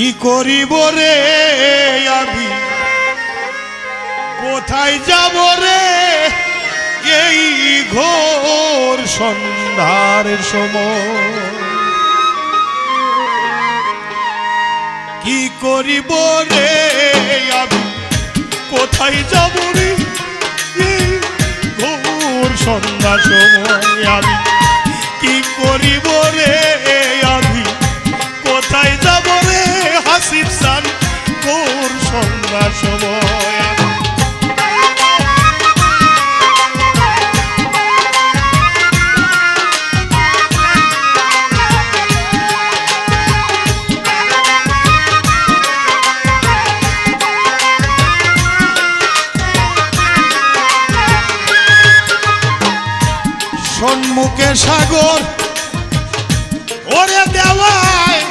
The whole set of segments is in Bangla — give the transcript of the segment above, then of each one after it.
কি করিব রে আমি? কোথায় যাব রে এই ঘোর সন্ধ্যার সময়? কি করিব রে আমি? কোথায় যাব রে এই ঘোর সন্ধ্যা সময়? আমি কি করিব রে সম্মুখে সাগর। ওরে দেওয়ায়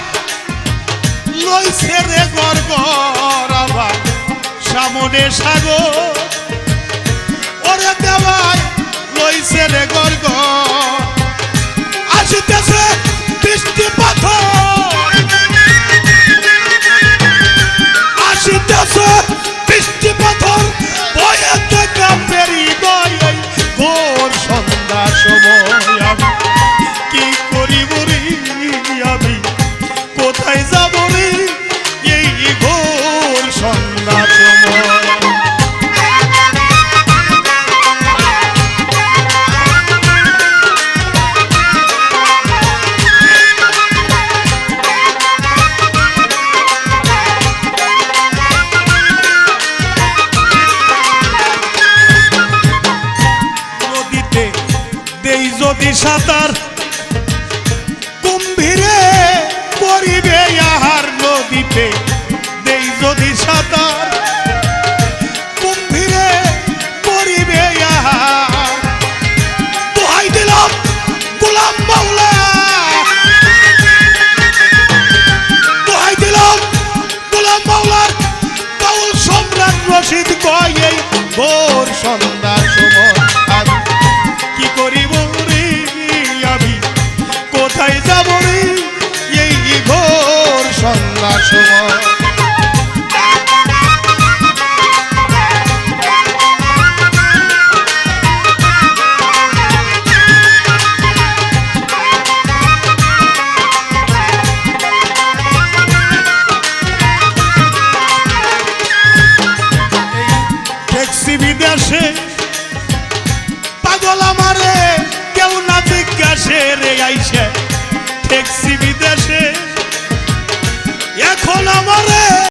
লইছে রে গর আবার সামনে সাগর। ওরে দেওয়ায় লইছে রে গড় যদি সাঁতার কুম্ভীরে পরিবে আহার নদীতে দেই যদি সাঁতার কুম্ভীরে পরিবে আহার। দোহাই দিলাম, গোলাম মাওলা দোহাই দিলাম, গোলাম মাওলার বাউল সম্রাট কয় এই ভোর সন্ধ্যার বিদেশে পাগল আমারে কেউ না জিজ্ঞাসে রে আইসে। ট্যাক্সি বিদেশে। এখন আমারে